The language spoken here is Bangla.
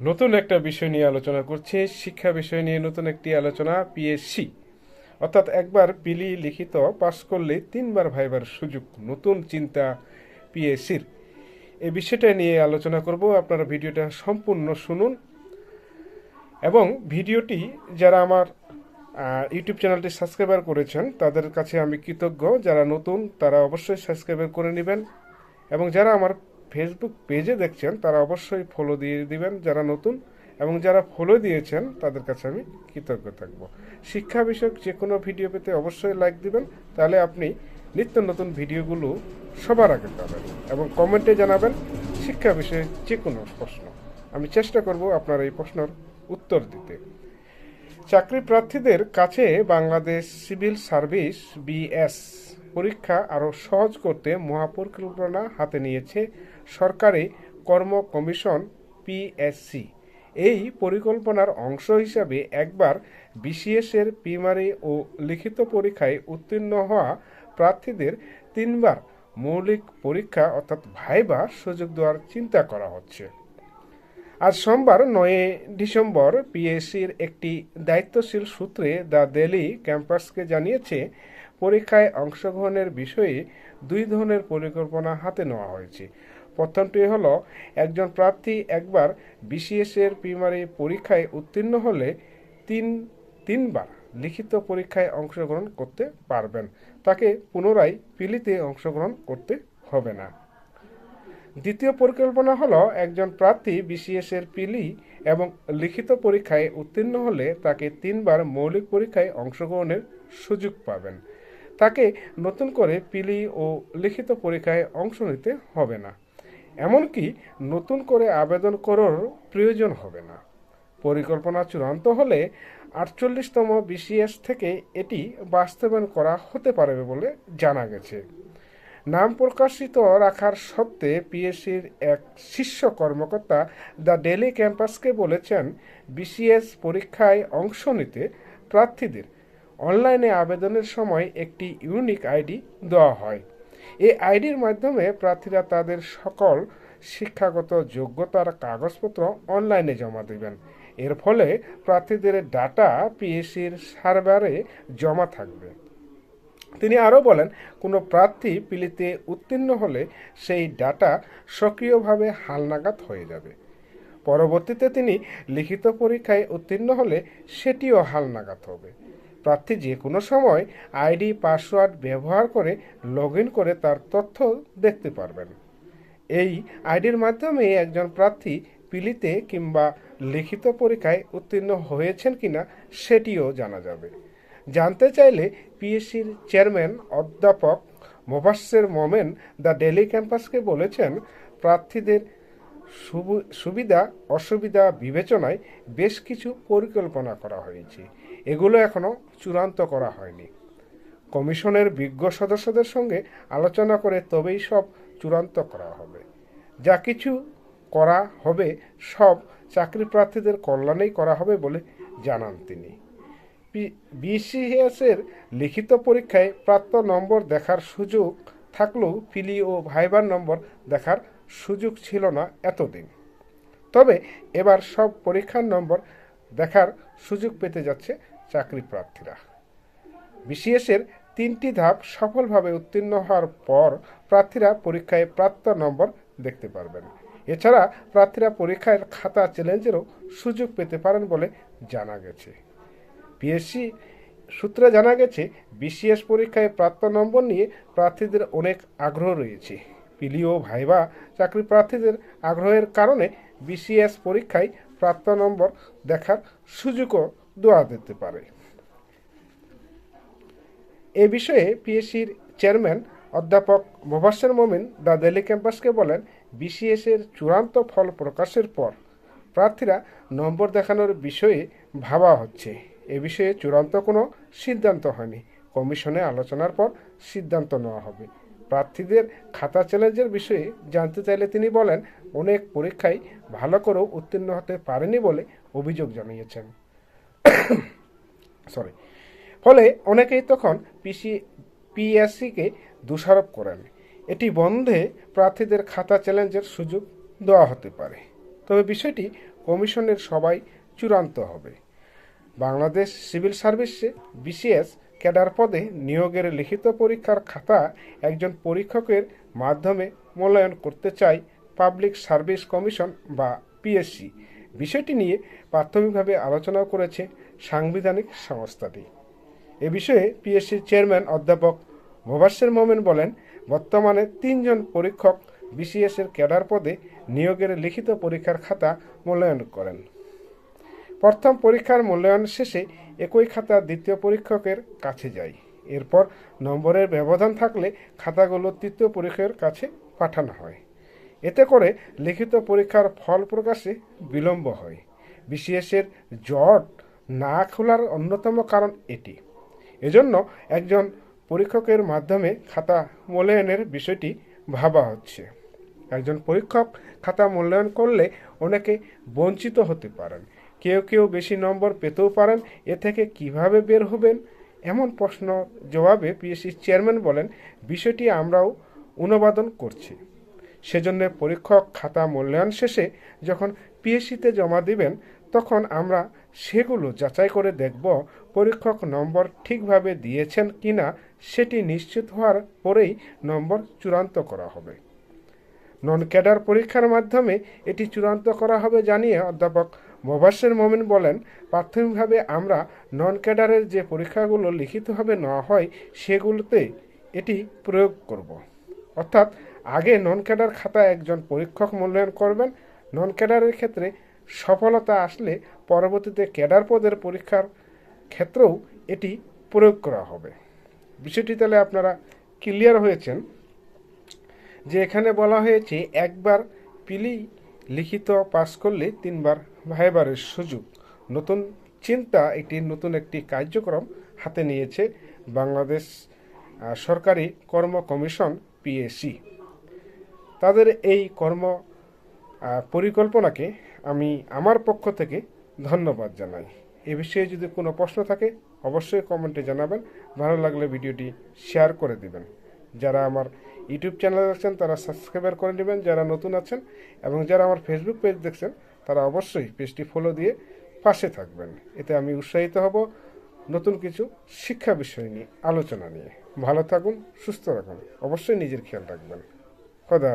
নতুন একটা বিষয় নিয়ে আলোচনা করছি, শিক্ষা বিষয় নিয়ে নতুন একটি আলোচনা পিএসসি অর্থাৎ একবার পিলি লিখিত পাশ করলে তিনবার ভাইবার সুযোগ, নতুন চিন্তা পিএসসির এই বিষয়টা নিয়ে আলোচনা করব, আপনারা ভিডিওটা সম্পূর্ণ শুনুন। এবং ভিডিওটি যারা আমার ইউটিউব চ্যানেলটি সাবস্ক্রাইবার করেছেন, তাদের কাছে আমি কৃতজ্ঞ। যারা নতুন, তারা অবশ্যই সাবস্ক্রাইবার করে নেবেন। এবং যারা আমার ফেসবুক পেজে দেখছেন, তারা অবশ্যই ফলো দিয়ে দিবেন যারা নতুন এবং যারা ফলো দিয়েছেন, তাদের কাছে আমি কৃতজ্ঞ থাকব। শিক্ষা বিষয়ক যে কোনো ভিডিও পেতে অবশ্যই লাইক দিবেন, তাহলে আপনি নিত্য নতুন ভিডিওগুলো সবার আগে পাবেন এবং কমেন্টে জানাবেন শিক্ষা বিষয়ে যে কোনো প্রশ্ন। আমি চেষ্টা করব আপনার এই প্রশ্নের উত্তর দিতে। চাকরি প্রার্থীদের কাছে বাংলাদেশ সিভিল সার্ভিস বিএস পরীক্ষা আরও সহজ করতে মহাপরিকল্পনা হাতে নিয়েছে সরকারি কর্ম কমিশন পিএসসি এই পরিকল্পনার অংশ হিসাবে একবার বিসিএস এর প্রাইমারি ও লিখিত পরীক্ষায় উত্তীর্ণ হওয়া প্রার্থীদের তিনবার মৌলিক পরীক্ষা অর্থাৎ ভাইবা সুযোগ দেওয়ার চিন্তা করা হচ্ছে। আজ সোমবার নয় ডিসেম্বর পিএসসির একটি দায়িত্বশীল সূত্রে দ্য দিল্লি ক্যাম্পাসকে জানিয়েছে, পরীক্ষায় অংশগ্রহণের বিষয়ে দুই ধরনের পরিকল্পনা হাতে নেওয়া হয়েছে। প্রথমটি হল, একজন প্রার্থী একবার বিসিএস এর প্রাইমারি পরীক্ষায় উত্তীর্ণ হলে তিন, তিনবার লিখিত পরীক্ষায় অংশগ্রহণ করতে পারবেন। তাকে পুনরায় পিলিতে অংশগ্রহণ করতে হবে না। দ্বিতীয় পরিকল্পনা হলো, একজন প্রার্থী বিসিএস এর পিলি এবং লিখিত পরীক্ষায় উত্তীর্ণ হলে তাকে তিনবার মৌলিক পরীক্ষায় অংশগ্রহণের সুযোগ পাবেন। তাকে নতুন করে পিলি ও লিখিত পরীক্ষায় অংশ নিতে হবে না। এমনকি নতুন করে আবেদন করার প্রয়োজন হবে না। পরিকল্পনা চূড়ান্ত হলে আটচল্লিশতম বিসিএস থেকে এটি বাস্তবায়ন করা হতে পারে বলে জানা গেছে। নাম প্রকাশিত রাখার সত্ত্বে পিএসসির এক শীর্ষ কর্মকর্তা দ্য ডেলি ক্যাম্পাসকে বলেছেন, বিসিএস পরীক্ষায় অংশ নিতে প্রার্থীদের অনলাইনে আবেদনের সময় একটি ইউনিক আইডি দেওয়া হয়। এই আইডির মাধ্যমে প্রার্থীরা তাদের সকল শিক্ষাগত যোগ্যতার কাগজপত্র অনলাইনে জমা দেবেন। এর ফলে প্রার্থীদের ডাটা, পিএসসির সার্ভারে জমা থাকবে। তিনি আরও বলেন, কোনো প্রার্থী পিলিতে উত্তীর্ণ হলে সেই ডাটা সক্রিয়ভাবে হালনাগাদ হয়ে যাবে। পরবর্তীতে তিনি লিখিত পরীক্ষায় উত্তীর্ণ হলে সেটিও হালনাগাদ হবে। প্রার্থী যে কোনো সময় আইডি, পাসওয়ার্ড ব্যবহার করে লগ করে তার তথ্য দেখতে পারবেন। এই আইডির মাধ্যমে একজন প্রার্থী পিলিতে কিংবা লিখিত পরীক্ষায় উত্তীর্ণ হয়েছেন কিনা সেটিও জানা যাবে। জানতে চাইলে পিএসসির চেয়ারম্যান, অধ্যাপক মোবাশ্বের মোমেন দ্য ডেলি ক্যাম্পাসকে বলেছেন, প্রার্থীদের সুবিধা, অসুবিধা বিবেচনায় বেশ কিছু পরিকল্পনা করা হয়েছে। এগুলো এখনও চূড়ান্ত করা হয়নি। কমিশনের বিজ্ঞ সদস্যদের সঙ্গে আলোচনা করে তবেই সব চূড়ান্ত করা হবে। যা কিছু করা হবে, সব চাকরি প্রার্থীদের কল্যাণেই করা হবে বলে জানান তিনি। বিসিএস এর লিখিত পরীক্ষায় প্রাপ্ত নম্বর দেখার সুযোগ থাকলেও ফিলি ও ভাইবার নম্বর দেখার সুযোগ ছিল না এতদিন। তবে এবার সব পরীক্ষার নম্বর দেখার সুযোগ পেতে যাচ্ছে চাকরি প্রার্থীরা বিসিএস এর তিনটি ধাপ সফলভাবে উত্তীর্ণ হওয়ার পর প্রার্থীরা পরীক্ষায় প্রাপ্ত নম্বর দেখতে পারবেন। এছাড়া প্রার্থীরা পরীক্ষার খাতা চ্যালেঞ্জেরও সুযোগ পেতে পারেন বলে জানা গেছে। পিএসসি সূত্রে জানা গেছে, বিসিএস পরীক্ষায় প্রাপ্ত নম্বর নিয়ে প্রার্থীদের অনেক আগ্রহ রয়েছে। পিলিও ভাইবা চাকরি প্রার্থীদের আগ্রহের কারণে বিসিএস পরীক্ষায় প্রাপ্ত নম্বর দেখার সুযোগও দেওয়া যেতে পারে। এ বিষয়ে পিএসসির চেয়ারম্যান অধ্যাপক মোবাশ্বের মোমিন দ্য দিল্লি ক্যাম্পাসকে বলেন বিসিএস এর চূড়ান্ত ফল প্রকাশের পর প্রার্থীরা নম্বর দেখানোর বিষয়ে ভাবা হচ্ছে। এ বিষয়ে চূড়ান্ত কোনো সিদ্ধান্ত হয়নি। কমিশনে আলোচনার পর সিদ্ধান্ত নেওয়া হবে। প্রার্থীদের খাতা চ্যালেঞ্জের বিষয়ে জানতে চাইলে তিনি বলেন, অনেক পরীক্ষায় ভালো করেও উত্তীর্ণ হতে পারেনি বলে অভিযোগ জানিয়েছেন। সরি ফলে অনেকেই তখন পিসি পিএসসিকে দোষারোপ করেন। এটি বন্ধে প্রার্থীদের খাতা চ্যালেঞ্জের সুযোগ দেওয়া হতে পারে। তবে বিষয়টি কমিশনের সবাই চূড়ান্ত হবে। বাংলাদেশ সিভিল সার্ভিসে বিসিএস ক্যাডার পদে নিয়োগের লিখিত পরীক্ষার খাতা একজন পরীক্ষকের মাধ্যমে মূল্যায়ন করতে চায় পাবলিক সার্ভিস কমিশন বা পিএসসি বিষয়টি নিয়ে প্রাথমিকভাবে আলোচনা করেছে সাংবিধানিক সংস্থাটি। এ বিষয়ে পিএসসির চেয়ারম্যান অধ্যাপক মোবাশ্বের মোমেন বলেন, বর্তমানে তিনজন পরীক্ষক বিসিএস এর ক্যাডার পদে নিয়োগের লিখিত পরীক্ষার খাতা মূল্যায়ন করেন। প্রথম পরীক্ষার মূল্যায়ন শেষে একই খাতা দ্বিতীয় পরীক্ষকের কাছে যায়। এরপর নম্বরের ব্যবধান থাকলে খাতাগুলো তৃতীয় পরীক্ষকের কাছে পাঠানো হয়। এতে করে লিখিত পরীক্ষার ফল প্রকাশে বিলম্ব হয়। এর জট না খোলার অন্যতম কারণ এটি। এজন্য একজন পরীক্ষকের মাধ্যমে খাতা মূল্যায়নের বিষয়টি ভাবা হচ্ছে। একজন পরীক্ষক খাতা মূল্যায়ন করলে অনেকে বঞ্চিত হতে পারেন। কেউ কেউ বেশি নম্বর পেতেও পারেন। এ থেকে কীভাবে বের হবেন? এমন প্রশ্ন জবাবে পিএসসির চেয়ারম্যান বলেন, বিষয়টি আমরাও অনুবাদন করছি। সেজন্য পরীক্ষক খাতা মূল্যায়ন শেষে যখন পিএসসিতে জমা দিবেন, তখন আমরা সেগুলো যাচাই করে দেখব পরীক্ষক নম্বর ঠিকভাবে দিয়েছেন কিনা, সেটি নিশ্চিত হওয়ার পরেই নম্বর চূড়ান্ত করা হবে। নন ক্যাডার পরীক্ষার মাধ্যমে এটি চূড়ান্ত করা হবে জানিয়ে অধ্যাপক মোবাশ্বের মোমেন বলেন, প্রাথমিকভাবে আমরা নন ক্যাডারের যে পরীক্ষাগুলো লিখিতভাবে নেওয়া হয়, সেগুলোতে এটি প্রয়োগ করব। অর্থাৎ, আগে নন ক্যাডার খাতা একজন পরীক্ষক মূল্যায়ন করবেন নন ক্যাডারের ক্ষেত্রে সফলতা আসলে পরবর্তীতে ক্যাডার পদের পরীক্ষার ক্ষেত্রেও এটি প্রয়োগ করা হবে। বিষয়টি তাহলে আপনারা ক্লিয়ার হয়েছেন যে এখানে বলা হয়েছে একবার পিলি লিখিত পাস করলে তিনবার ভাইবারের সুযোগ। নতুন চিন্তা একটি নতুন একটি কার্যক্রম হাতে নিয়েছে বাংলাদেশ সরকারি কর্ম কমিশন, পিএসসি। তাদের এই কর্ম পরিকল্পনাকে আমি আমার পক্ষ থেকে ধন্যবাদ জানাই। এ বিষয়ে যদি কোনো প্রশ্ন থাকে, অবশ্যই কমেন্টে জানাবেন। ভালো লাগলে ভিডিওটি শেয়ার করে দিবেন। যারা আমার ইউটিউব চ্যানেল দেখছেন তারা সাবস্ক্রাইবার করে নেবেন। যারা নতুন আছেন এবং যারা আমার ফেসবুক পেজ দেখছেন, তারা অবশ্যই পেজটি ফলো দিয়ে পাশে থাকবেন। এতে আমি উৎসাহিত হব নতুন কিছু শিক্ষা বিষয় নিয়ে, আলোচনা নিয়ে। ভালো থাকুন, সুস্থ রাখুন অবশ্যই নিজের খেয়াল রাখবেন। খোদা।